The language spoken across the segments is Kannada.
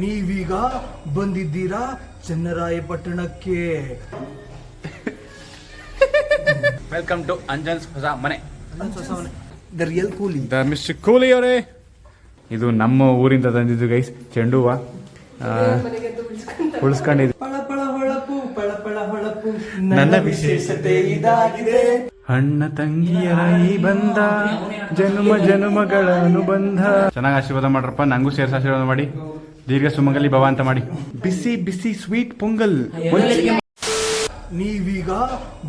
ನೀವೀಗ ಬಂದಿದ್ದೀರಾ ಚೆನ್ನರಾಯಪಟ್ಟಣಕ್ಕೆ? ವೆಲ್ಕಮ್ ಟು ಅಂಜನ್ಸ್ ಹೊಸ ಮನೆ. The real Coolie the mister Coolie ಅವರೇ. ಇದು ನಮ್ಮ ಊರಿಂದ ತಂದಿದ್ದು ಗೈಸ್ ಚೆಂಡು ಹೂವ ಉಳಿಸ್ಕೊಂಡಿದ್ದು. ಪಳಪಳ ಪಳ ಹೊಳಪು ಪಳ ಪಳ ಹೊಳಪು. ನನ್ನ ವಿಶೇಷತೆ ಇದಾಗಿದೆ. ಅಣ್ಣ ತಂಗಿಯರ ಈ ಬಂಧ ಜನ್ಮ ಜನ್ಮಗಳ ಅನುಬಂಧ. ಚೆನ್ನಾಗಿ ಆಶೀರ್ವಾದ ಮಾಡ್ರಪ್ಪ ನಂಗೂ ಸೇರ್ಸ ಆಶೀರ್ವಾದ ಮಾಡಿ. ದೀರ್ಘ ಸುಮಂಗಲಿ ಭವ ಅಂತ ಮಾಡಿ. ಬಿಸಿ ಬಿಸಿ ಸ್ವೀಟ್ ಪೊಂಗಲ್. ನೀವೀಗ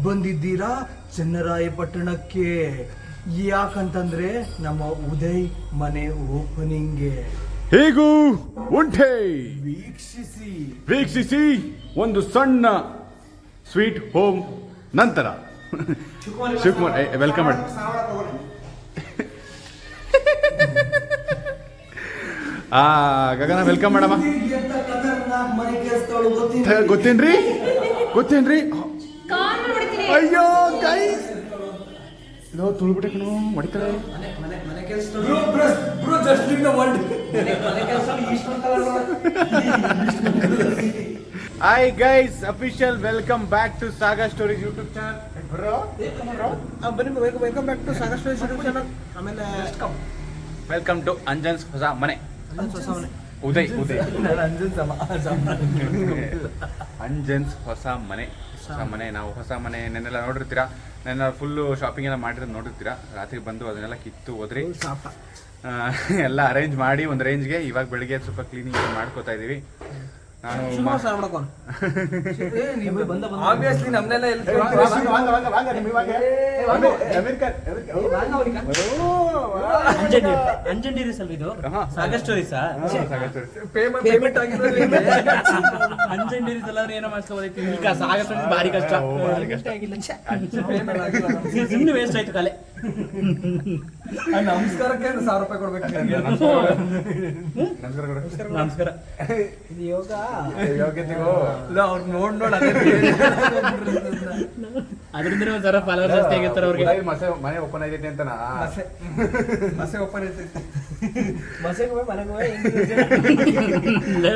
ಬಂದಿದ್ದೀರಾ ಚನ್ನರಾಯಪಟ್ಟಣಕ್ಕೆ. ಯಾಕಂತಂದ್ರೆ ನಮ್ಮ ಉದಯ್ ಮನೆ ಓಪನಿಂಗ್ಗೆ. ಹೇಗೂ ಉಂಟೆ? ವೀಕ್ಷಿಸಿ. ವೀಕ್ಷಿಸಿ ಒಂದು ಸಣ್ಣ ಸ್ವೀಟ್ ಹೋಮ್ ನಂತರ. ಶಿವಕುಮಾರ್ ವೆಲ್ಕಮ್ ಮಾಡಿ ಆ ಗಗನ ವೆಲ್ಕಮ್ ಮಾಡಮ್ಮ ಗೊತ್ತೇನ್ರಿ? ಗೊತ್ತೇನ್ರಿ? ಅಯ್ಯೋ ಗೈಸ್ ಬ್ರೋ ತುಳ್ಬಿಟ್ಟೆ ಕಣೋ ಹೊಡಿತಾರೆ. Hi guys official welcome back to Sagar stories YouTube channel ಬನ್ನಿ ವೆಲ್ಕಮ್ ಬ್ಯಾಕ್ ಟು ಸಾಕಷ್ಟು ಯೂಟ್ಯೂಬ್ ಚಾನಲ್. ಆಮೇಲೆ ವೆಲ್ಕಮ್ ಟು ಅಂಜನ್ಸ್ ಹೊಸ ಮನೆ. ಹೊಸ ಮನೆ. ಉದಯ್ ಉದಯ್. ಅಂಜನ್ಸ್ ಹೊಸ ಮನೆ. ಹೊಸ ಮನೆ. ನಾವು ಹೊಸ ಮನೆ ನೆನ್ನೆಲ್ಲ ನೋಡಿರ್ತೀರಾ? ನೆನ್ನೆ ಫುಲ್ಲು ಶಾಪಿಂಗ್ ಎಲ್ಲ ಮಾಡಿರೋದು ನೋಡಿರ್ತೀರಾ? ರಾತ್ರಿ ಬಂದು ಅದನ್ನೆಲ್ಲ ಕಿತ್ತು ಹೋದ್ರಿ. ಎಲ್ಲ ಅರೇಂಜ್ ಮಾಡಿ ಒಂದು ರೇಂಜ್ಗೆ ಇವಾಗ ಬೆಳಿಗ್ಗೆ ಸ್ವಲ್ಪ ಕ್ಲೀನಿಂಗ್ ಮಾಡ್ಕೋತಾ ಇದೀವಿ. ಅಲ್ವ Obviously ನಮ್ನೆಲ್ಲ ಎಲ್ಲಿ ಸರ್. ಇದು. ಸಾಗರ್ ಸ್ಟೋರೀಸ್ ಸಲ ಏನೋ ಮಾಡ್ಸ್ಕೊಬೋದೈತಿ ಈಗ ಸಾಗರ್ ಸ್ಟೋರೀಸ್ ಭಾರಿ ಕಷ್ಟ. ಸುಮ್ಮನೆ ವೇಸ್ಟ್ ಆಯ್ತು ಕಲೆ. ನಮಸ್ಕಾರಕ್ಕೆ ಸಾವಿರ ರೂಪಾಯಿ ಕೊಡ್ಬೇಕು ನಮಸ್ಕಾರ. ನಮಸ್ಕಾರ ಇದು ಯೋಗ? ಯೋಗ್ಯತೆಗೋ ಇಲ್ಲ ಅವ್ರು ನೋಡ್ ನೋಡ್ ಅದೇ. ಅದರಿಂದ ಫಾಲೋವರ್ ಜಾಸ್ತಿ ಆಗಿರ್ತಾರೆ ಅವ್ರಿಗೆ. ಮಸೆ ಮನೆ ಓಪನ್ ಆಗೈತೆ ಅಂತ ಮಸೆ. ಮಸೆ ಓಪನ್ ಇರ್ತೈತಿ ಮಸೆಗೆ ಹೋಗಿ ಮನೆಗೆ ಹೋಗಿ?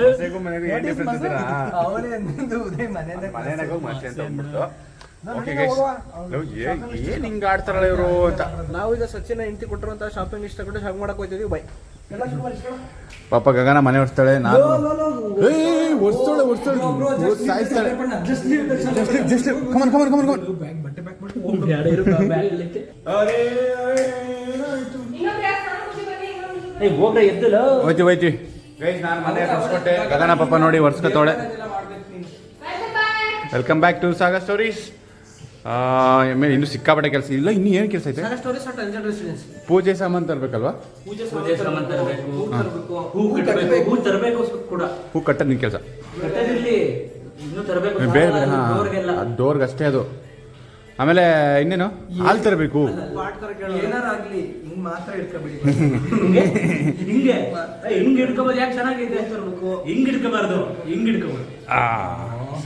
ಮಸೆಗೂ ಮನೆಗೂ ಏನ್ ಡಿಫ್ರೆನ್ಸ್ ಇದ್ದೀರಾ ಅವನೇ ಅಂದಿದ್ದು ಉದಯ್ ಮನೆಯಿಂದ ಮನೆಯಾಗ ಮಸೆ ಅಂತ ನಾನು ಓಕೆ ಮನೆಗೆ ಗೈಸ್ ನಾವು ಏನ್ ಹಿಂಗ್ ಆಡ್ತಾರಲ್ಲ ಇವರು ಅಂತ. ನಾವು ಈಗ ಸಚಿನ ಹೆಂಡತಿ ಕೊಟ್ಟಿರುವಂತ ಶಾಪಿಂಗ್ ಇಷ್ಟ ಕೊಟ್ಟು ಶಾಪಿಂಗ್ ಮಾಡಕ್ ಹೋಗ್ತಿದ್ವಿ ಬೈ. ಪಾಪ ಗಗನ ಮನೆ ಹೊಡ್ತಾಳೆ ನಾನು ಒರ್ಸ್ತಾಳೆ, ಒರ್ಸ್ತಾಳೆ. ಸಾಯ್ಸ್ತಾಳೆ. ಹೋಯ್ತಿ ಹೋಯ್ತಿ. ಗೈಸ್ ನಾನು ಮನೆ ಹೊಡ್ಸ್ಕೊಟ್ಟೆ. ಗಗನ ಪಾಪ ನೋಡಿ ನೀನು. Welcome back to Sagar stories ಆಮೇಲೆ ಇನ್ನು ಸಿಕ್ಕಾಪಟ್ಟೆ ಕೆಲಸ ಇಲ್ಲ ಇನ್ನು ಏನು ಕೆಲಸ ಐತೆ? ಪೂಜೆ ಸಾಮಾನು ತರಬೇಕಲ್ವಾ? ಪೂಜೆ ಪೂಜೆ ಸಾಮಾನ್ ತರ್ಬೇಕು. ಹೂ ತರಬೇಕು. ಕೂಡ. ಹೂ ಕಟ್ಟದ್ ಕೆಲಸ? ಕಟ್ಟದಿರ್ಲಿ. ಇನ್ನೂ ತರಬೇಕು ಬೇರೆ ಬೇರೆ ಹಾ. ಅದು ಡೋರ್ಗೆ ಅಷ್ಟೇ ಅದು. ಆಮೇಲೆ ಇನ್ನೇನು? ಹಾಲು ತರಬೇಕು.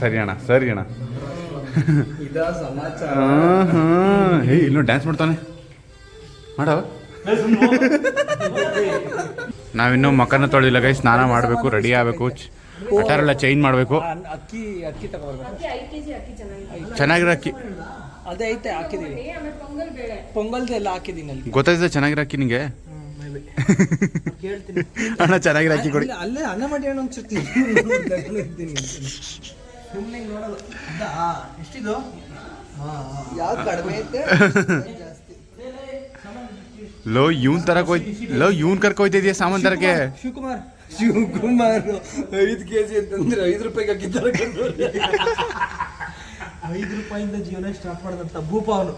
ಸರಿ ಅಣ್ಣ ಸರಿ ಅಣ್ಣ. ಹಾಂ ಇಲ್ಲೂ ಡ್ಯಾನ್ಸ್ ಮಾಡ್ತಾನೆ. ಮಾಡವ? ನಾವಿನ್ನೂ ಮಕನ ತೊಳಿಲ್ಲ ಗೈ ಸ್ನಾನ ಮಾಡಬೇಕು ರೆಡಿ ಆಗಬೇಕು. ಅಟಾರೆಲ್ಲ ಚೇಂಜ್ ಮಾಡಬೇಕು. ಅಕ್ಕಿ ಅಕ್ಕಿ ತಗೋಬರ್ಬೇಕು ಅಕ್ಕಿ ಐದು ಕೆಜಿ ಅಕ್ಕಿ ಚೆನ್ನಾಗಿದೆ. ಚೆನ್ನಾಗಿರೋ ಅಕ್ಕಿ. ಅದೇ ಐತೆ ಹಾಕಿದೀನಿ ಆಮೇಲೆ ಪೊಂಗಲ್ ಬೇಳೆ. ಪೊಂಗಲ್ದು ಎಲ್ಲ ಹಾಕಿದೀನಿ ಅಲ್ಲಿ. ಗೊತ್ತಾಯ್ತದೆ ಚೆನ್ನಾಗಿರೋ ಅಕ್ಕಿ ನಿಂಗೆ? ಅಣ್ಣ ಚೆನ್ನಾಗಿರೋ ಅಕ್ಕಿ ಕೊಡಿ. ಅಲ್ಲೇ- ಅಲ್ಲೇ ಅನ್ನ ಮಾಡಿ ಅಣ್ಣ ಒಂದ್ಸತಿ ಸುಮ್ಮನೆ ನೋಡೋದು? ಎಷ್ಟಿದು? ಯಾವ ಕಡಿಮೆ ಐತೆ? ಜಾಸ್ತಿ ಲೋ ಇವನ್ ತರಕ್ ಹೋಯ್ ಲೋ ಇವನ್ ಕರ್ಕ ಹೋಯ್ತಿದ್ಯಾ ಸಾಮಾನ್ ತರಕ್ಕೆ ಶಿವಕುಮಾರ್. ಶಿವಕುಮಾರ್ ಐದು ಕೆ ಜಿ ಅಂತಂದ್ರೆ ಐದು ರೂಪಾಯಿಗೆ ಹಾಕಿದ್ದಾರೆ ಐದು ರೂಪಾಯಿಂದ ಜೀವನ ಸ್ಟಾರ್ಟ್ ಮಾಡಿದಂತ ಭೂಪ ಅವನು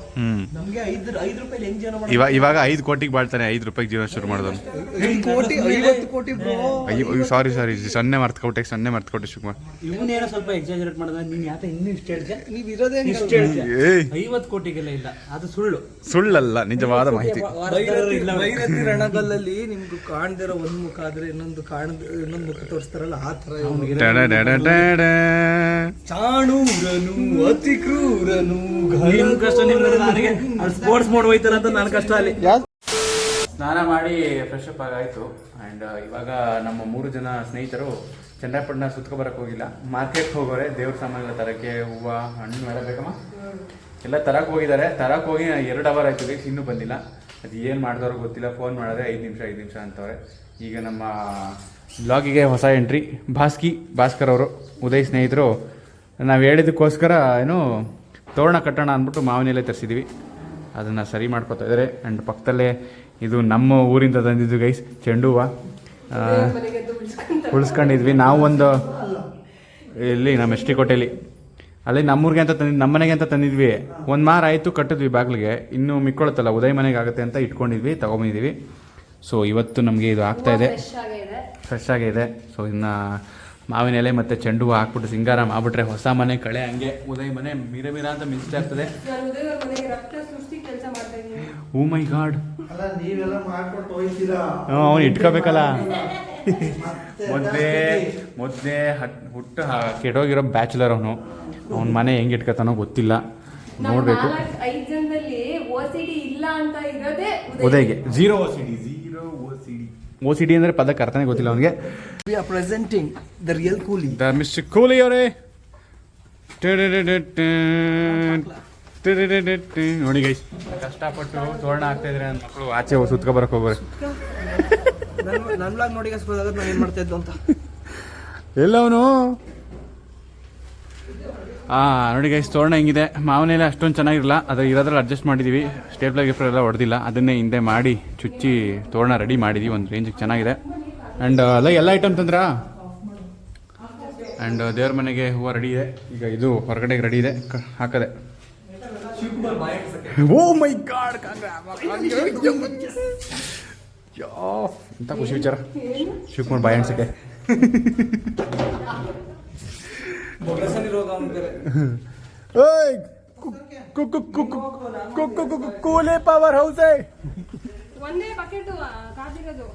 ನಮ್ಗೆ ಐದು ಐದು ರೂಪಾಯಿ ಹೆಂಗ್ ಜೀವನ ಇವಾಗ ಇವಾಗ ಐದು ಕೋಟಿಗೆ ಬಾಳ್ತಾನೆ ಐದು ರೂಪಾಯಿಗೆ ಜೀವನ ಶುರು ಮಾಡಿದವನು ಐದು ಕೋಟಿ ಐವತ್ತು ಕೋಟಿ ಬ್ರೋ ಅಯ್ಯೋ ಸಾರಿ ಸಾರಿ ಸೊನ್ನೆ ಮರ್ತ್ ಕೊಟ್ಟೆ ಸೊನ್ನೆ ಮರ್ತ್ ಕೊಟ್ಟೆ ಶಿವಕುಮಾರ್ ಇವನೇನೋ ಸ್ವಲ್ಪ ಎಕ್ಸಾಜರೇಟ್ ಮಾಡಿದ ನೀನ್ ಯಾತ ಇನ್ನೂ ಇಷ್ಟ ಹೇಳ್ದೆ ನೀವ್ ಇರೋದೇ ಇಷ್ಟ ಹೇಳ್ದೆ ಏಯ್. ಐವತ್ತು ಕೋಟಿಗೆಲ್ಲ ಇಲ್ಲ ಅದು ಸುಳ್ಳು. ಸುಳ್ಳಲ್ಲ ನಿಜವಾದ ಮಾಹಿತಿ. ಭೈರತಿ ಭೈರತಿ ರಣಗಲ್ಲಲ್ಲಿ ನಿಮ್ಗೆ ಕಾಣ್ದಿರೋ ಒಂದ್ ಮುಖ ಆದ್ರೆ ಇನ್ನೊಂದು ಕಾಣದ ಇನ್ನೊಂದು ಮುಖ ತೋರಿಸ್ತಾರಲ್ಲ ಆ ತರ ಇವ್ನು. ಚಾಣೂರನು ಅತಿ ಕ್ರೂರನು ನಿಮ್ ಕಷ್ಟ ನಿಮ್ಗೆ ನನಗೆ ಸ್ಪೋರ್ಟ್ಸ್ ಮೋಡ್ ಹೋಯ್ತಾರ ಅಂತ ನನ್ನ ಕಷ್ಟ ಅಲ್ಲಿ. ಸ್ನಾನ ಮಾಡಿ ಫ್ರೆಶ್ ಅಪ್ ಆಗಾಯ್ತು. ಅಂಡ್ ಇವಾಗ ನಮ್ಮ ಮೂರು ಜನ ಸ್ನೇಹಿತರು ಚಂದ್ರಪಟ್ಟಣ ಸುತ್ಕೊ ಬರಕ್ಕೆ ಹೋಗಿಲ್ಲ. ಮಾರ್ಕೆಟ್ ಹೋಗೋರೆ ದೇವ್ರ ಸಾಮಾನುಗಳ ತರಕ್ಕೆ ಹೂವ ಹಣ್ಣು ಎಲ್ಲ ಬೇಕಮ್ಮ? ಎಲ್ಲ ತರಕ್ಕೆ ಹೋಗಿದ್ದಾರೆ. ತರಕ್ಕೆ ಹೋಗಿ ಎರಡು ಅವರ್ ಆಯ್ತು ಗೈಸ್ ಇನ್ನೂ ಬಂದಿಲ್ಲ. ಅದು ಏನು ಮಾಡಿದವ್ರು ಗೊತ್ತಿಲ್ಲ. ಫೋನ್ ಮಾಡಿದ್ರೆ ಐದು ನಿಮಿಷ ಐದು ನಿಮಿಷ ಅಂತವ್ರೆ. ಈಗ ನಮ್ಮ ಬ್ಲಾಗಿಗೆ ಹೊಸ ಎಂಟ್ರಿ ಭಾಸ್ಕಿ ಭಾಸ್ಕರ್ ಅವರು ಉದಯ್ ಸ್ನೇಹಿತರು ನಾವು ಹೇಳಿದಕ್ಕೋಸ್ಕರ ಏನು ತೋರಣ ಕಟ್ಟೋಣ ಅಂದ್ಬಿಟ್ಟು ಮಾವಿನ ಎಲೆ ತರಿಸಿದ್ವಿ. ಅದನ್ನು ಸರಿ ಮಾಡ್ಕೊತಾ ಇದ್ದಾರೆ ಆ್ಯಂಡ್ ಪಕ್ಕದಲ್ಲೇ ಇದು ನಮ್ಮ ಊರಿಂದ ತಂದಿದ್ದು ಗೈಸ್ ಚೆಂಡು ಹೂವು. ಉಳಿಸ್ಕೊಂಡಿದ್ವಿ. ನಾವು ಒಂದು ಇಲ್ಲಿ ನಮ್ಮ ಎಷ್ಟಿ ಕೋಟೆಯಲ್ಲಿ ಅಲ್ಲಿ ನಮ್ಮೂರಿಗೆ ಅಂತ ತಂದಿದ್ದು ನಮ್ಮ ಮನೆಗೆ ಅಂತ ತಂದಿದ್ವಿ. ಒಂದು ಮಾರ ಆಯಿತು ಕಟ್ಟಿದ್ವಿ ಬಾಗಿಲಿಗೆ. ಇನ್ನೂ ಮಿಕ್ಕೊಳತ್ತಲ್ಲ ಉದಯ ಮನೆಗೆ ಆಗುತ್ತೆ ಅಂತ ಇಟ್ಕೊಂಡಿದ್ವಿ ತೊಗೊಂಬಂದಿದ್ವಿ. ಸೊ ಇವತ್ತು ನಮಗೆ ಇದು ಆಗ್ತಾ ಇದೆ. ಫ್ರೆಶ್ ಆಗಿದೆ ಫ್ರೆಶ್ ಆಗಿದೆ ಸೊ ಇನ್ನು ಮಾವಿನ ಎಲೆ ಮತ್ತು ಚೆಂಡು ಹೂವು ಹಾಕ್ಬಿಟ್ಟು ಸಿಂಗಾರ ಮಾಡ್ಬಿಟ್ರೆ ಹೊಸ ಮನೆ ಕಳೆ ಹಂಗೆ ಉದಯ ಮನೆ ಮೀರ ಮೀರ ಅಂತ ಮಿಂಚ್ತಾ ಆಗ್ತದೆ ಹೂ ಮೈ ಗಾಡ್. ಅವ್ನು ನೀವೆಲ್ಲ ಮಾಡ್ಕೊಟ್ಟು ಹೋಯ್ತೀರಾ? ಅವನು ಇಟ್ಕೋಬೇಕಲ್ಲ. ಮೊದ್ಲೇ ಮೊದಲೇ ಹಟ್ ಹುಟ್ಟು ಕೆಟ್ಟೋಗಿರೋ ಬ್ಯಾಚುಲರ್ ಅವನು. ಅವನ ಮನೆ ಹೆಂಗೆ ಇಟ್ಕೋತಾನೋ ಗೊತ್ತಿಲ್ಲ. ನೋಡಬೇಕು. ನಾಲ್ಕು ಐದು ಜನದಲ್ಲಿ ಓ ಸಿ ಇಲ್ಲ ಅಂತ ಇರೋದೇ ಉದಯ್ಗೆ. Zero OCD C D O C D O C D ಅಂದರೆ ಪದಕ್ಕೆ ಅರ್ಥನೇ ಗೊತ್ತಿಲ್ಲ ಅವನಿಗೆ. We are presenting the real Coolie the mister Coolie ಅವರೇ. ನೋಡಿ ಗೈಸ್ ಕಷ್ಟಪಟ್ಟು ತೋರಣ ಆಗ್ತಾ ಇದ್ರೆ ನನ್ನ ಮಕ್ಕಳು ಆಚೆ ಸುತ್ಕೊ ಬರಕ್ ಹೋಗೋರೆ ನನ್ನ ನೋಡಿ ನಾನು ಏನು ಮಾಡ್ತಾ ಇದ್ದು ಅಂತ. ಎಲ್ಲವನು? ಆ, ನೋಡಿ ಗೈಸ್ ತೋರಣ ಹೆಂಗಿದೆ. ಮಾವನೆಲ್ಲ ಅಷ್ಟೊಂದು ಚೆನ್ನಾಗಿರಲ್ಲ ಅದು ಇರೋದ್ರಲ್ಲಿ ಅಡ್ಜಸ್ಟ್ ಮಾಡಿದ್ದೀವಿ ಸ್ಟೇಪ್ಲರ್ ಗಿಫ್ಟರ್ ಎಲ್ಲ ಹೊಡೆದಿಲ್ಲ. ಅದನ್ನೇ ಹಿಂದೆ ಮಾಡಿ, ಚುಚ್ಚಿ ತೋರಣ ರೆಡಿ ಮಾಡಿದ್ದೀವಿ ಒಂದು ರೇಂಜಿಗೆ ಚೆನ್ನಾಗಿದೆ. ಆ್ಯಂಡ್ ಅಲ್ಲ, ಎಲ್ಲ ಐಟಮ್ ತಂದ್ರಾ? ಆ್ಯಂಡ್ ದೇವ್ರ ಮನೆಗೆ ಹೂವು ರೆಡಿ ಇದೆ. ಈಗ ಇದು ಹೊರಗಡೆಗೆ ರೆಡಿ ಇದೆ. ಹಾಕದೆ. ಓ ಮೈ ಗಾಡ್ ಎಂತ ಖುಷಿ ವಿಚಾರ. ಶಿವಕುಮಾರ್ ಬಾಯ್ ಅನ್ಸಕ್ಕೆ ಓಯ್ ಕೂಲೆ ಪವರ್ ಹೌಸ್ ಒಂದೇ ಬಕೆಟ್ ಕಾದಿರೋದು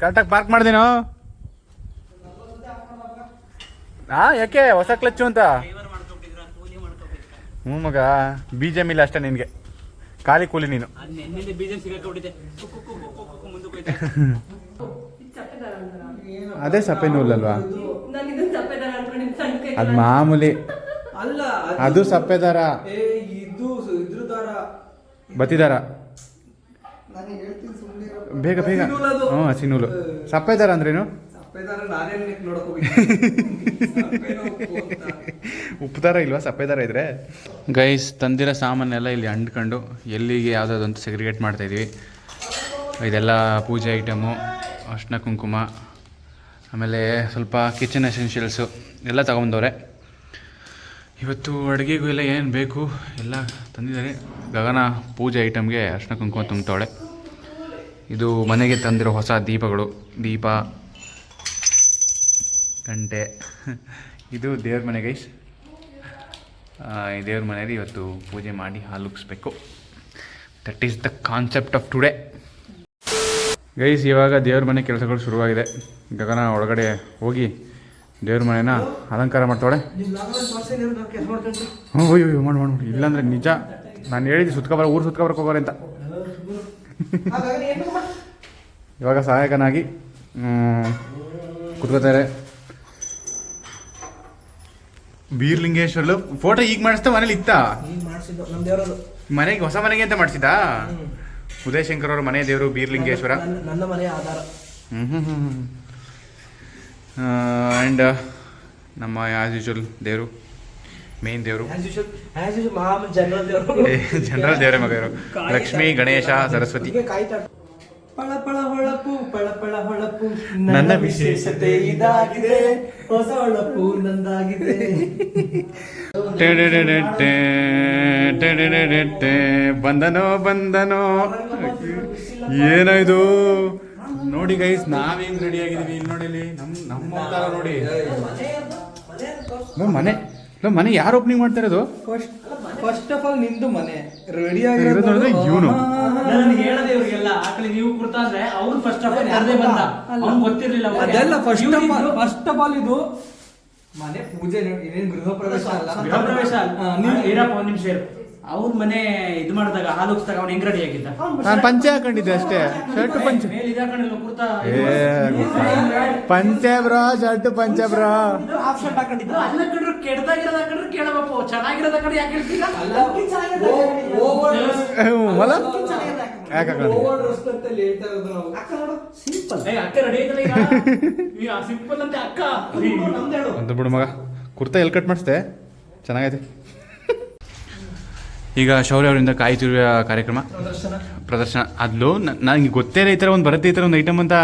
ಕರೆಕ್ಟಾಗಿ ಪಾರ್ಕ್ ಮಾಡ್ದೇನೋ ಹಾ ಯಾಕೆ ಹೊಸ ಕ್ಲಚ್ಚು ಅಂತ ಹ್ಞೂ ಮಗ ಬೀಜ ಇಲ್ಲ ಅಷ್ಟೇ ನಿನಗೆ ಖಾಲಿ ಕೂಲಿ ನೀನು ಅದ್ ಸಪ್ಪೆ ನೂಲಲ್ವಾ? ಅದ್ ಮಾಮೂಲಿ. ಅಲ್ಲ ಅದು ಸಪ್ಪೆ ದಾರ ಏ ಇದು ಇದ್ರ ದಾರ. ಬತ್ತಿದಾರ. ನಾನು ಹೇಳ್ತೀನಿ ಸುಮ್ಮನೆ ಬೇಗ ಬೇಗ. ಹ್ಞೂ ಹಸಿ ನೂಲು. ಸಪ್ಪೆ ದಾರ ಅಂದ್ರೇನು? ಸಪ್ಪೆದಾರ ನಾನೇ ನೋಡಕ್ ಉಪ್ಪು ದಾರ ಇಲ್ವಾ? ಸಪ್ಪೆ ದಾರ ಇದ್ರೆ? ಗೈಸ್ ತಂದಿರೋ ಸಾಮಾನೆಲ್ಲ ಇಲ್ಲಿ ಅಂಡ್ಕೊಂಡು ಎಲ್ಲಿಗೆ ಯಾವುದಾದ್ರು ಅಂತ ಸೆಗ್ರಿಗೇಟ್ ಮಾಡ್ತಾ ಇದೀವಿ. ಇದೆಲ್ಲ ಪೂಜೆ ಐಟಮು ಅರ್ಶಿನ ಕುಂಕುಮ, ಆಮೇಲೆ ಸ್ವಲ್ಪ ಕಿಚನ್ ಎಸೆನ್ಷಿಯಲ್ಸು ಎಲ್ಲ ತಗೊಂಬಂದವ್ರೆ. ಇವತ್ತು ಅಡುಗೆಗೂ ಎಲ್ಲ ಏನು ಬೇಕು ಎಲ್ಲ ತಂದಿದ್ದಾರೆ. ಗಗನ ಪೂಜೆ ಐಟಮ್ಗೆ ಅರ್ಶಿನ ಕುಂಕುಮ ತುಂಬ್ತಾವಳೆ. ಇದು ಮನೆಗೆ ತಂದಿರೋ ಹೊಸ ದೀಪಗಳು, ದೀಪ, ಗಂಟೆ. ಇದು ದೇವ್ರ ಮನೆ ಗೈಸ್ ಈ ದೇವ್ರ ಮನೆಯಲ್ಲಿ ಇವತ್ತು ಪೂಜೆ ಮಾಡಿ ಹಾಲುಗಿಸ್ಬೇಕು that is the concept of today guys ಇವಾಗ ದೇವ್ರ ಮನೆ ಕೆಲಸಗಳು ಶುರುವಾಗಿದೆ. ಗಗನ ಒಳಗಡೆ ಹೋಗಿ ದೇವ್ರ ಮನೆನ ಅಲಂಕಾರ ಮಾಡ್ತಾಳೆ ಹ್ಞೂ ಅಯ್ಯೋ ಮಾಡಿ ಮಾಡಿ. ಇಲ್ಲಾಂದ್ರೆ ನಿಜ ನಾನು ಹೇಳಿದ್ದು ಸುತ್ಕಬಾರ ಊರು ಸುತ್ಕಬಾರಕ್ಕೆ ಹೋಗೋರೆ ಅಂತ. ಇವಾಗ ಸಹಾಯಕನಾಗಿ ಕುತ್ಕೋತಾರೆ. ಬೀರ್ಲಿಂಗೇಶ್ವರ್ಲು ಫೋಟೋ ಈಗ ಮಾಡಿಸ್ತಾ ಮನೇಲಿ ಇತ್ತಾ? ಮಾಡಿಸಿದ್ದು ಮನೆಗೆ ಹೊಸ ಮನೆಗೆ ಅಂತ ಮಾಡಿಸಿದಾ ಉದಯಶಂಕರ್ ಅವರ ಮನೆ ದೇವರು ಬೀರ್ಲಿಂಗೇಶ್ವರ. ನನ್ನ ಮನೆಯ ಆಧಾರ. ಆ್ಯಂಡ್ ನಮ್ಮ ಆ್ಯಸ್ ಯೂಶುವಲ್ ದೇವರು ಮೇನ್ ದೇವರು. ಆಸ್ ಆಸ್ ಜನರಲ್ ದೇವರು ಮಗ ಲಕ್ಷ್ಮೀ ಗಣೇಶ ಸರಸ್ವತಿ. ಹೀಗೆ ಕಾಯ್ತಾ ಪಳ ಪಳ ಹೊಳಪು ಪಳಪಳ ಪಳ ಹೊಳಪು ನನ್ನ ವಿಶೇಷತೆ ಇದಾಗಿದೆ. ಹೊಸ ಹೊಳಪು ನಂದಾಗಿದೆ. ಬಂದನೋ ಬಂದನೋ ಏನಾಯ್ತು ನೋಡಿ ಗೈಸ್ ನಾವೇನ್ ರೆಡಿ ಆಗಿದೀವಿ ಇಲ್ಲಿ ನೋಡಿ ನಮ್ ನಮ್ಮ ಅವತಾರ ನೋಡಿ ಮನೆ ಮನೆ ಯಾರು ಓಪನಿಂಗ್ ಮಾಡ್ತಾರೆ ಅದು ಫಸ್ಟ್ ಆಫ್ ಆಲ್ ನಿಂದು ಮನೆ. ರೆಡಿ ಆಗಿರೋದು ನೋಡಿದ್ರೆ ಇವ್ನು. ನನಗೆ ಹೇಳದೆ ಇವ್ರಿಗೆಲ್ಲ. ಆಕಳಿ ನೀವು ಕುರ್ತಾ ಅಂದ್ರೆ ಅವ್ರು ಫಸ್ಟ್ ಆಫ್ ಆಲ್ ಯಾರದೇ ಬಂದ? ಅವ್ನು ಗೊತ್ತಿರ್ಲಿಲ್ಲ ಅವ್ರಿಗೆ. ಅದೆಲ್ಲ first of all first of all ಇದು ಮನೆ ಪೂಜೆ ಏನೇನು ಗೃಹ ಪ್ರವೇಶ ಅಲ್ಲ. ಗೃಹ ಪ್ರವೇಶ ಹಾ, ನೀವು ಏನಪ್ಪ ಒಂದ್ ನಿಮಿಷ ಇರು. ಅವ್ರ ಮನೆ ಇದು ಮಾಡಿದಾಗ ಹಾಲು ಉಗ್ಸ್ದಾಗ ಅವ್ನು ಹೆಂಗ್ ರೆಡಿ ಆಗಿದ್ದ? ನಾನು ಪಂಚೆ ಹಾಕೊಂಡಿದ್ದೆ ಅಷ್ಟೇ. ಶರ್ಟ್ ಪಂಚೆ. ಮೇಲೆ ಇದು ಹಾಕೊಂಡಿಲ್ಲ ಕುರ್ತಾ. ಏ ಪಂಚೆ ಬ್ರೋ ಶರ್ಟ್ ಪಂಚೆ ಬ್ರೋ. ಹಾಫ್ ಶರ್ಟ್ ಹಾಕೊಂಡಿದ್ದು. ಅಲ್ಲ ಕಣ್ರು ಕೆಡ್ದಾಗಿರೋದ ಕಣ್ರು ಕೇಳಬೇಕು. ಚೆನ್ನಾಗಿರೋದ ಕಡೆ ಯಾಕೆ ಹೇಳ್ತೀರಾ? ಓವರ್ ಮಲ ಯಾಕೆ ಸಿಂಪಲ್ ಏ, ಅಕ್ಕ ರೆಡಿ ಐತಲ್ಲ ಈಗ. ಸಿಂಪಲ್ ಅಂತ ಅಕ್ಕ. ಅಂತ ಬಿಡು ಮಗ. ಕುರ್ತಾ ಎಲ್ಲಿ ಕಟ್ ಮಾಡಿಸ್ದೆ? ಚೆನ್ನಾಗೈತೆ. ಈಗ ಶೌರ್ಯ ಅವರಿಂದ ಕಾಯಿ ತುರಿಯ ಕಾರ್ಯಕ್ರಮ. ಪ್ರದರ್ಶನ. ಅದ್ಲು ನನಗೆ ಗೊತ್ತೇ ಇಲ್ಲ ಈ ಥರ ಒಂದು ಬರುತ್ತೆ ಈ ಥರ ಒಂದು ಐಟಮ್ ಅಂತ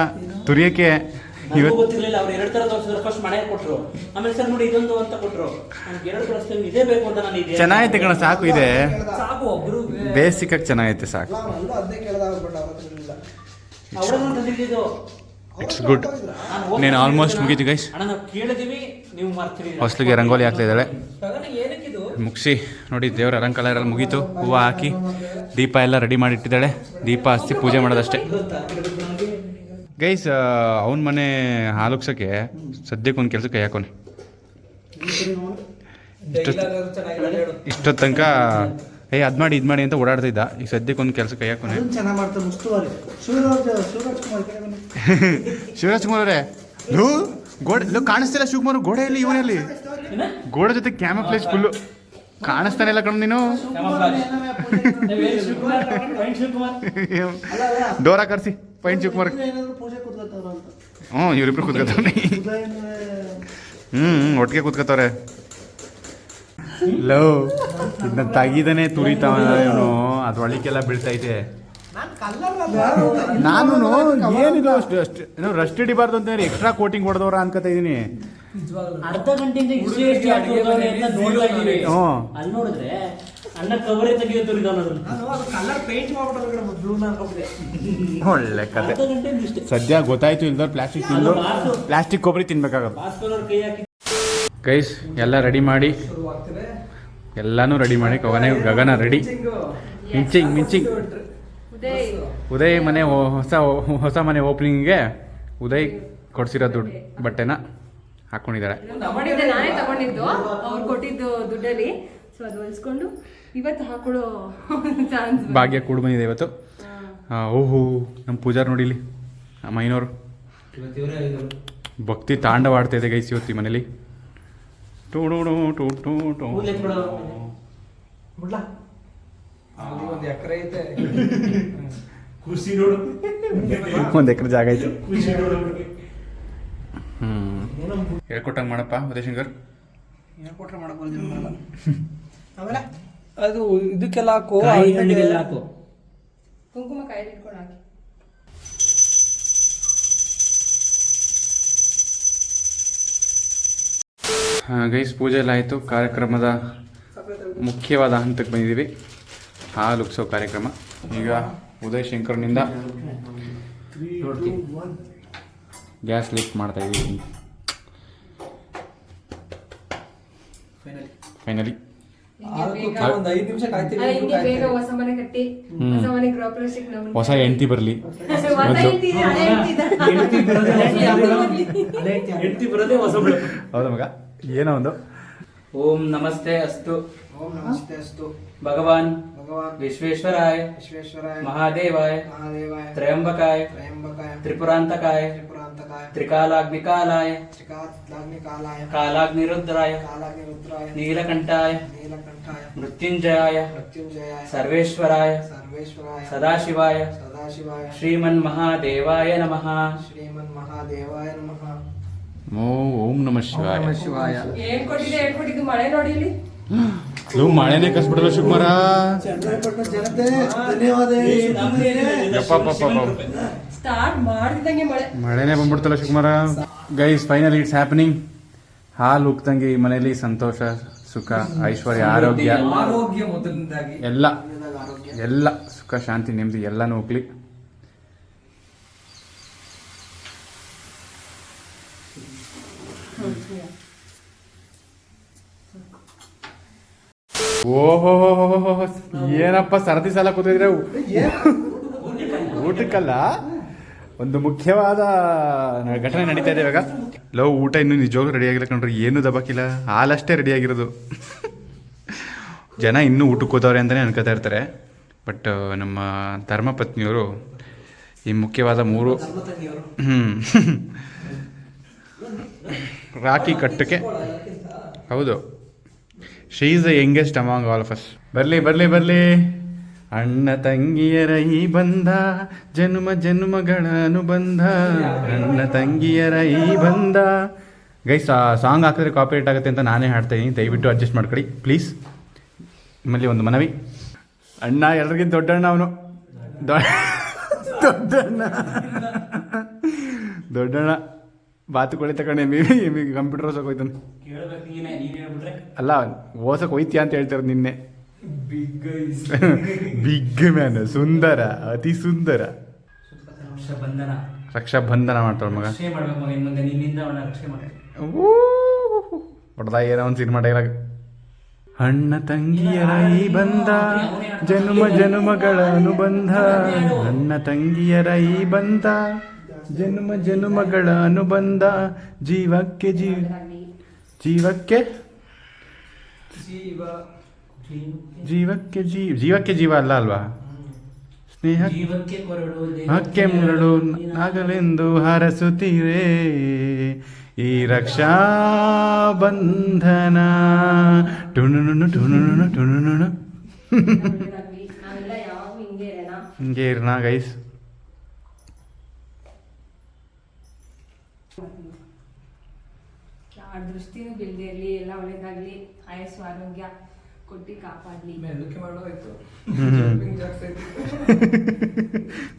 ತುರಿಯೋಕ್ಕೆ ನನಗೂ ಇವತ್ತು ಗೊತ್ತಿರ್ಲಿಲ್ಲ ಅವ್ರು ಎರಡು ತರ ತೋರಿಸಿದ್ರು ಫಸ್ಟ್ ಮನೆ ಕೊಟ್ರು. ಆಮೇಲೆ ಸರ್ ನೋಡಿ ಇದೊಂದು ಅಂತ ಕೊಟ್ರು. ನನಗೆ ಎರಡು ತೋರಿಸ್ತೀನಿ ಇದೇ ಬೇಕು ಅಂತ ನಾನು ಇದೆ ಚೆನ್ನಾಗೈತೆ ಕಣ ಸಾಕು ಇದೆ. ಸಾಕು ಒಬ್ರು. ಬೇಸಿಕ್ ಆಗಿ ಚೆನ್ನಾಗೈತೆ ಸಾಕು. ಇಟ್ಸ್ ಗುಡ್ ನೀನು ಆಲ್ಮೋಸ್ಟ್ ಮುಗೀತು ಗೈಸ್ ಅಣ್ಣ ಕೇಳಿದೀವಿ ನೀವು ಮಾಡ್ತೀರಿ ಹೊಸ್ಲಿಗೆ ರಂಗೋಲಿ ಹಾಕ್ತಾ ಇದ್ದಾಳೆ. ಮುಗಿಸಿ ನೋಡಿ ದೇವರ ಅಲಂಕಾರ ಎಲ್ಲ ಮುಗೀತು. ಹೂವು ಹಾಕಿ ದೀಪ ಎಲ್ಲ ರೆಡಿ ಮಾಡಿ ಇಟ್ಟಿದ್ದಾಳೆ ದೀಪ ಹಚ್ಚಿ ಪೂಜೆ ಮಾಡೋದಷ್ಟೇ. ಗೈಸ್ ಅವನ ಮನೆ ಹಾಲುಗ್ಸೋಕ್ಕೆ ಸದ್ಯಕ್ಕೆ ಒಂದು ಕೆಲಸಕ್ಕೆ ಕೈ ಹೇಳು ಇಷ್ಟೊತ್ತು ತನಕ ಏಯ್ ಅದ್ ಮಾಡಿ ಇದು ಮಾಡಿ ಅಂತ ಓಡಾಡ್ತಾ ಇದ್ದ. ಈಗ ಸದ್ಯಕ್ಕೆ ಒಂದು ಕೆಲಸ ಕೈ ಹಾಕೋನೆ ಶಿವರಾಜ್ ಕುಮಾರ್ ಅವರೇ? ಲೂ ಗೋಡೆ ಕಾಣಿಸ್ತಿಲ್ಲ ಶಿವಕುಮಾರ್ ಗೋಡೆಯಲ್ಲಿ ಇವನಲ್ಲಿ. ಗೋಡೆ ಜೊತೆ ಕ್ಯಾಮೆರಾ ಪ್ಲೇಸ್ ಫುಲ್ಲು ಕಾಣಿಸ್ತಾನೆ ಇಲ್ಲ ಕಣ್ಣು ನೀನು? ಡೋರಾ ಕರ್ಸಿ ಪೈಂಟ್ ಶಿವಕುಮಾರ್ ಹ್ಞೂ ಇವ್ರಿಬ್ರು ಅಂದ್ರೆ ಹ್ಞೂ ಒಟ್ಟಿಗೆ ಕೂತ್ಕೋತಾವ್ರೆ. ಲೋ ಇದನ್ನ ತೆಗಿದಾನೆ ತುರಿತಾವ ಇವನು. ಒಳಿಕೆಲ್ಲ ಬೀಳ್ತೈತೆ. ನಾನು ಏನಿದು ಅಷ್ಟು ಅಷ್ಟು ಏನೋ ರಸ್ಟ್ ಹಿಡಿಬಾರ್ದು ಅಂತ ಎಕ್ಸ್ಟ್ರಾ ಕೋಟಿಂಗ್ ಹೊಡೆದವ್ರ ಅನ್ಕೋತಾ ಇದೀನಿ. ಅರ್ಧ ಗಂಟೆಯಿಂದ ಇಷ್ಟು ಎಷ್ಟು ಹಾಕಿರ್ತಾರೆ ಅಂತ ನೋಡ್ತಾ ಇದೀವಿ ಹ್ಞೂ ಅಲ್ಲಿ ನೋಡಿದ್ರೆ ಅಣ್ಣ ಕವರೇ ಅದನ್ನ ನಾನು ಅದು ಕಲರ್ ಪೇಂಟ್ ಮಾಡ್ಬಿಟ್ಟು ಒಳ್ಳೆ ಕತೆ. ಇಷ್ಟೇ. ಸದ್ಯ ಗೊತ್ತಾಯ್ತು ಇಲ್ದವ್ರು ಪ್ಲಾಸ್ಟಿಕ್ ತಿಂದು ಪ್ಲಾಸ್ಟಿಕ್ ಕೊಬ್ಬರಿ ತಿನ್ಬೇಕಾಗತ್ತೆ. ಕೈಸ್ ಕೈ ಹಾಕಿ. ಗೈಸ್ ಎಲ್ಲ ರೆಡಿ ಮಾಡಿ. ಎಲ್ಲಾನು ರೆಡಿ ಮಾಡಿ ಕವನೆ ಗಗನ ರೆಡಿ ಮಿಂಚಿಂಗ್ ಮಿಂಚಿಂಗ್ ಉದಯ್. ಮನೆ ಹೊಸ ಹೊಸ ಮನೆ ಓಪನಿಂಗ್ಗೆ ಉದಯ್ ಕೊಡ್ಸಿರೋ ದುಡ್ಡು ಬಟ್ಟೆನ. ಹಾಕೊಂಡಿದ್ದಾಳೆ ತಗೊಂಡಿದ್ದೆ ನಾನೇ ತಗೊಂಡಿದ್ದು. ಅವ್ರು ಕೊಟ್ಟಿದ್ದು ದುಡ್ಡಲ್ಲಿ. ಸೊ ಅದು ಹೊಲಿಸ್ಕೊಂಡು ಇವತ್ತು ಹಾಕೊಳ್ಳೋ ಚಾನ್ಸ್ ಭಾಗ್ಯ ಕೂಡ ಬಂದಿದೆ ಇವತ್ತು ಓಹೋ ನಮ್ಮ ಪೂಜಾರ್ ನೋಡಿಲಿ ನಮ್ಮ ಐನೋರು ಭಕ್ತಿ ತಾಂಡವಾಡ್ತಾ ಇದೆ ಗೈಸ್ ಇವತ್ತು ಈ ಮನೇಲಿ. Two two two two two ಒಂದು ಎಕರೆ ಐತೆ. ಖುಷಿ ನೋಡು. ಒಂದು ಎಕರೆ ಜಾಗ ಐತೆ. ಹ್ಞೂ ಹೇಳ್ಕೊಟ್ಟಂಗೆ ಮಾಡಪ್ಪ ಉದಯಶಂಕರ್. ಹೇಳ್ಕೊಟ್ರೆ ಮಾಡಕ್ ಬರೋದಿಲ್ಲ. ಆಮೇಲೆ? ಅದು ಇದಕ್ಕೆಲ್ಲ ಹಾಕು ಕಾಯಿ ಹಣ್ಣಿಗೆಲ್ಲ ಹಾಕು. ಕುಂಕುಮ ಕಾಯಿ ಇಟ್ಕೊಂಡು ಹಾಕಿ. ಗೈಸ್ ಪೂಜೆ ಎಲ್ಲ ಆಯಿತು. ಕಾರ್ಯಕ್ರಮದ ಮುಖ್ಯವಾದ ಹಂತಕ್ಕೆ ಬಂದಿದ್ದೀವಿ. ಹಾಲು ಉಗ್ಸೋ ಕಾರ್ಯಕ್ರಮ. ಈಗ ಉದಯ್ ಶಂಕರ್ನಿಂದ ಗ್ಯಾಸ್ ಲೀಕ್ ಮಾಡ್ತಾ ಇದ್ದೀವಿ. ಹೆಂಡತಿ ಬರೋದೇ ಹೊಸ ಬೆಳಕು ಹೌದಾ ಮಗ. ಏನೋ ಒಂದು. ಓಂ ನಮಸ್ತೆ ಅಸ್ತು. ಓಂ ನಮಸ್ತೆ ಅಸ್ತು. ಭಗವಾನ್. ಭಗವಾನ್. ವಿಶ್ವೇಶ್ವರಾಯ. ವಿಶ್ವೇಶ್ವರಾಯ. ಮಹಾದೇವಾಯ. ಮಹಾದೇವಾಯ. ತ್ರಯಂಬಕಾಯ. ತ್ರಯಂಬಕಾಯ. ತ್ರಿಪುರಾಂತಕಾಯ. ತ್ರಿಪುರಾಂತಕಾಯ ತ್ರಿಕಾಲಾಗ್ನಿಕಾಲಾಯ ತ್ರಿಕಾಲಾಗ್ನಿಕಾಲಾಯ ಕಾಲಾಗ್ನಿರುದ್ರಾಯ ಕಾಲಾಗ್ನಿರುದ್ರಾಯ ನೀಲಕಂಠಾಯ. ನೀಲಕಂಠಾಯ. ಮೃತ್ಯುಂಜಯಾಯ. ಮೃತ್ಯುಂಜಯಾಯ. ಸರ್ವೇಶ್ವರಾಯ. ಸರ್ವೇಶ್ವರಾಯ. ಸದಾಶಿವಾಯ. ಸದಾಶಿವಾಯ. ಶ್ರೀಮನ್ ಮಹಾದೇವಾಯ ನಮಃ. ಶ್ರೀಮನ್ ಮಹಾದೇವಾಯ ನಮಃ ಓ ಓಂ ನಮಃ ಶಿವಾಯ. ಶಿವಾಯ ಏನ್ ಕೊಟ್ಟಿದೆ ಹೇಳ್ಕೊಟ್ಟಿದ್ದು ಮಳೆ ನೋಡಿ ಇಲ್ಲಿ. ನೀವು ಮಳೆನೇ ಕಸ್ಬಿಡಲ್ಲ ಶಿವಕುಮಾರ ಜನತೆ ಧನ್ಯವಾದ. ಸ್ಟಾರ್ಟ್ ಮಳೆ ಮಳೆನೇ ಬಂದ್ಬಿಡ್ತಲ್ಲ Shivakumara guys final it's happening ಹಾಲು ಉಕ್ತಂಗೆ ಈ ಮನೆಯಲ್ಲಿ ಸಂತೋಷ ಸುಖ ಐಶ್ವರ್ಯ ಆರೋಗ್ಯ ಆರೋಗ್ಯ ಎಲ್ಲ ಎಲ್ಲ ಸುಖ ಶಾಂತಿ ನೆಮ್ಮದಿ ಎಲ್ಲನೂ ಹೋಗ್ಲಿ ಓಹೋ ಏನಪ್ಪ ಸರದಿ ಸಾಲ ಕೂತಿದ್ರೆ ಊಟಕ್ಕಲ್ಲ ಒಂದು ಮುಖ್ಯವಾದ ಘಟನೆ ನಡೀತಾ ಇದೆ ಇವಾಗ. ಲವ್ ಊಟ ಇನ್ನು ನಿಜವಾಗ್ಲೂ ರೆಡಿ ಆಗಿಲ್ಲ ಕಣ್ರಿ. ಏನು ದಬಾಕಿಲ್ಲ. ಹಾಲಷ್ಟೇ ರೆಡಿ ಆಗಿರೋದು. ಜನ ಇನ್ನೂ ಊಟಕ್ಕೆ ಹೋದವ್ರೆ ಅಂತಲೇ ಅನ್ಕೋತಾ ಇರ್ತಾರೆ. ಬಟ್ ನಮ್ಮ ಧರ್ಮಪತ್ನಿಯವರು ಈ ಮುಖ್ಯವಾದ ಮೂರು ಹ್ಞೂ ರಾಖಿ ಕಟ್ಟಕ್ಕೆ ಹೌದು. She is the youngest among all of us ಬರಲಿ ಬರಲಿ ಬರಲಿ. ಅಣ್ಣ ತಂಗಿಯರ ಈ ಬಂಧ ಜನ್ಮ ಜನ್ಮಗಳ ಅನುಬಂಧ. ಅಣ್ಣ ತಂಗಿಯರ ಈ ಬಂಧ. ಗೈಸ್ ಸಾಂಗ್ ಹಾಕಿದ್ರೆ ಕಾಪಿರೇಟ್ ಆಗುತ್ತೆ ಅಂತ ನಾನೇ ಹಾಡ್ತಾ ಇದ್ದೀನಿ ದಯವಿಟ್ಟು ಅಡ್ಜಸ್ಟ್ ಮಾಡ್ಕೊಳ್ಳಿ. ಪ್ಲೀಸ್ ನಿಮ್ಮಲ್ಲಿ ಒಂದು ಮನವಿ. ಅಣ್ಣ ಎಲ್ರಿಗಿಂತ ದೊಡ್ಡಣ್ಣ ಅವನು. ದೊಡ್ಡಣ್ಣ. ದೊಡ್ಡಣ್ಣ. ಬಾತುಕೋಳಿ ತಗೊಂಡು. ಕಂಪ್ಯೂಟರ್ ಓಸಕ್ಕೆ ಹೋಯ್ತಾನೆ. ಅಲ್ಲ ಓಸಕ್ಕೆ ಹೋಯ್ತೀಯ ಅಂತ ಹೇಳ್ತಾರೆ ನಿನ್ನೆ. ಬಿಗ್ ಮ್ಯಾನ್ ಸುಂದರ ಅತಿ ಸುಂದರ. ರಕ್ಷಾ ಬಂಧನ ರಕ್ಷಾಬಂಧನ ಮಾಡ್ತಾಳ ಮಗ. ರಕ್ಷೆ ಮಾಡ್ಬೇಕು ಮಗ ಇನ್ ನಿನ್ನಿಂದ ಅವನ ರಕ್ಷೆ ಮಾಡ್ಬೇಕು ಹೊಡೆದ ಏನೋ ಒಂದು ಸಿನಿಮಾ ಡೈಲಾಗ್ ಅಣ್ಣ ತಂಗಿಯರ ಈ ಬಂಧ ಜನ್ಮ ಜನ್ಮಗಳ ಅನುಬಂಧ. ಅಣ್ಣ ತಂಗಿಯರ ಈ ಬಂಧ ಜನ್ಮ ಜನ್ಮಗಳ ಅನುಬಂಧ. ಜೀವಕ್ಕೆ ಜೀವ ಜೀವಕ್ಕೆ ಜೀವ. ಜೀವಕ್ಕೆ ಜೀವ ಜೀವಕ್ಕೆ ಜೀವ ಅಲ್ಲ ಅಲ್ವಾ? ಸ್ನೇಹ ಹಕ್ಕೆ ಮುರಳು ನಾಗಲೆಂದು ಹರಸುತ್ತೀರೇ. ಈ ರಕ್ಷಾ ಬಂಧನ. ಟುಣುಣು ಟುಣುಣು ಟುಣುಣು ಹಿಂಗೆ ಇರ್ನಾ ಗೈಸ್ ಯಾರ ದೃಷ್ಟಿನೂ ಬಿಲ್ದೇ ಇರಲಿ ಎಲ್ಲ ಒಳ್ಳೇದಾಗ್ಲಿ. ಆಯಸ್ಸು ಆರೋಗ್ಯ. ಕೊಟ್ಟು ಕಾಪಾಡ್ಲಿ. ಆಯ್ತು.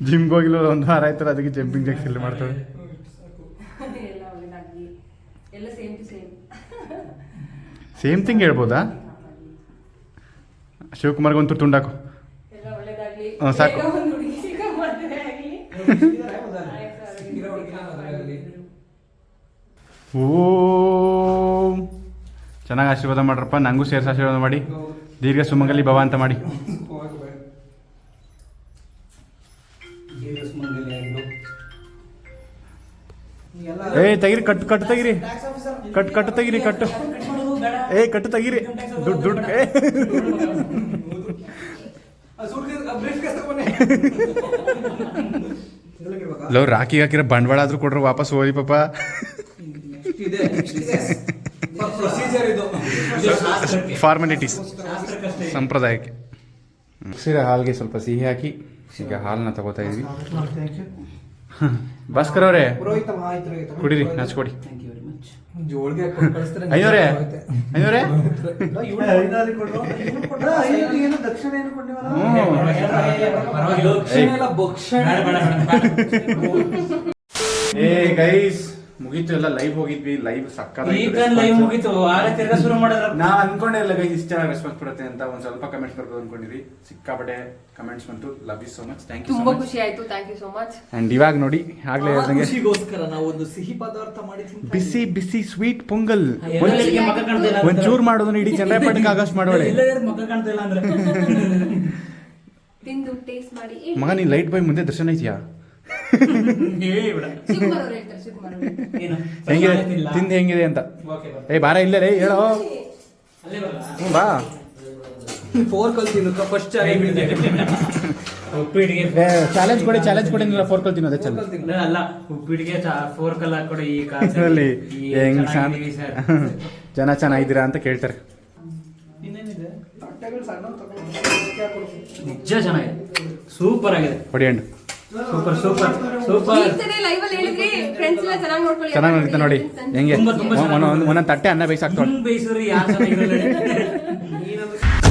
ಜಿಮ್ಗೆ ಹೋಗಿಲ್ಲ ಒಂದು ವಾರ ಆಯ್ತಲ್ಲ ಅದಕ್ಕೆ ಜಂಪಿಂಗ್ ಜಾಕ್ಸ್ ಮಾಡ್ತಾರೆ? ಎಲ್ಲ ಒಳ್ಳೇದಾಗ್ಲಿ ಎಲ್ಲ same to same same thing ಹೇಳ್ಬೋದಾ? ಶಿವಕುಮಾರ್ಗೆ ಒಂದು ತುಂಡಾಕು ಎಲ್ಲ ಒಳ್ಳೇದಾಗ್ಲಿ ಸಾಕು. ಓಂ ಚೆನ್ನಾಗಿ ಆಶೀರ್ವಾದ ಮಾಡ್ರಪ್ಪ, ನಂಗೂ ಸೇರಿಸಿ ಆಶೀರ್ವಾದ ಮಾಡಿ. ದೀರ್ಘ ಸುಮಂಗಲಿ ಭವ ಅಂತ ಮಾಡಿ. ಏ, ತೆಗಿರಿ ಕಟ್ಟು ಕಟ್ಟು ತೆಗಿರಿ. ಕಟ್ ಕಟ್ ತೆಗಿರಿ, ಕಟ್ಟು. ಕಟ್ ಏ ಕಟ್ಟು ತೆಗಿರಿ. ದುಡ್ಡು ದುಡ್ಡು ರಾಕಿ? ಲವ್ ರಾಖಿ ಹಾಕಿರೋ ಬಂಡವಾಳ ಆದ್ರೂ ಕೊಡ್ರಿ, ವಾಪಸ್ ಹೋಗಿ ಪಾಪ. ಫಾರ್ಮಾಲಿಟೀಸ್ ಸಂಪ್ರದಾಯಕ್ಕೆ ಸೀರೆ ಹಾಲ್ಗೆ ಸ್ವಲ್ಪ ಸಿಹಿ ಹಾಕಿ ಈಗ ಹಾಲನ್ನ ತಗೋತಾ ಇದ್ವಿ ಭಾಸ್ಕರ್ ಅವರೇ ಕುಡೀರಿ ಹಚ್ಕೊಡಿ Thank you very much. ಜೋಳ್ಗೆ ಹಾಕ್ಕೊಂಡು ಕಳಿಸ್ತಾರೆ ಐನೂರೇ. ಏ ಗೈಸ್ ಮುಗೀತು ಎಲ್ಲ ಲೈವ್ ಹೋಗಿದ್ವಿ ಲೈವ್ ಸಕ್ಕ ಈಗ ಲೈವ್ ಮುಗೀತು ಆರೆ ತಿರ್ಗಾ ಶುರು ಮಾಡಿದ್ರ. ನಾ ಅನ್ಕೊಂಡೆ ಇಲ್ಲ ಗೈಸ್ ಇಷ್ಟ ರೆಸ್ಪಾನ್ಸ್ ಬರುತ್ತೆ ಅಂತ. ಒಂದ್ ಸ್ವಲ್ಪ ಕಮೆಂಟ್ಸ್ ಬರ್ಬೋದು ಅನ್ಕೊಂಡಿರಿ. ಸಿಕ್ಕಾಪಟ್ಟೆ ಕಮೆಂಟ್ಸ್ ಬಂತು. Love you so much thank you so ತುಂಬಾ ಮಚ್ ಖುಷಿ ಆಯ್ತು. Thank you so much and ಇವಾಗ ನೋಡಿ ಆಗ್ಲೇ ಹೇಳ್ದಂಗೆ. ಖುಷಿಗೋಸ್ಕರ ನಾವು ಒಂದು ಸಿಹಿ ಪದಾರ್ಥ ಮಾಡಿ ತಿಂತಾ ಬಿಸಿ ಬಿಸಿ ಸ್ವೀಟ್ ಪೊಂಗಲ್. ಎಲ್ಲರಿಗೆ ಮಗ ಕಾಣ್ತಾ ಇಲ್ಲ. ಒಂಚೂರು ಮಾಡೋದನ್ನ ಇಡೀ ಚಂದ್ರಪಟ್ಟಕ್ಕೆ ಆಗಸ್ಟ್ ಮಾಡೋಳೆ. ಎಲ್ಲರೂ ಮಗ ಕಾಣ್ತಾ ಇಲ್ಲ ಅಂದ್ರೆ. ತಿಂದು ಟೇಸ್ಟ್ ಮಾಡಿ ಮಗ ನೀನ್ ಲೈಟ್ ಬಾಯ್ ಮುಂದೆ ದರ್ಶನ ಐತಿಯಾ ಹೆಂಗಿದೆ. ತಿಂದು ಹೆಂಗಿದೆ ಅಂತ. ಏ ಬಾರ ಇಲ್ಲೇ ರೇ ಹೇಳೋ. ಬಾ. ಫೋರ್ ತಿನ್ನು ಫಸ್ಟ್. ಉಪ್ಪಿಟ್ಟಿಗೆ ಚಾಲೆಂಜ್ ಕೊಡಿ ಚಾಲೆಂಜ್ ಕೊಡಿಲ್ಲ ನೀವು ಫೋರ್ ಕಲ್ ತಿನ್ನೋದೇ ಚಂದ ಅಲ್ಲ ಉಪ್ಪಿಟ್ಟಿಗೆ ಫೋರ್ ಕಲ್ ಹಾಕೊಡಿ ಈ ಹೆಂಗ್. ಜನ ಚೆನ್ನಾಗಿದ್ದೀರಾ ಅಂತ ಕೇಳ್ತಾರೆ. ನಿಜ ಚೆನ್ನಾಗಿದೆ. ಸೂಪರ್ ಆಗಿದೆ. ಹೊಡಿ ಹಣ್ಣು ಸೂಪರ್ ಸೂಪರ್ ಸೂಪರ್ ಲೈವ್ ಅಲ್ಲಿ ಹೇಳಿದ್ರಿ ಫ್ರೆಂಡ್ಸ್ ಎಲ್ಲ ಚೆನ್ನಾಗಿ ನೋಡ್ಕೊಳ್ಳಿ ಚೆನ್ನಾಗಿ ನೋಡ್ತಾ ನೋಡಿ. ಹೆಂಗೆ? ತುಂಬಾ, ತುಂಬಾ ಚೆನ್ನಾಗಿ ಒಂದೊಂದು ಒಂದೊಂದು ತಟ್ಟೆ ಅನ್ನ ಬೇಯಿಸಾಕ್ತಾಳೆ ಬೇಯಿಸ್ರಿ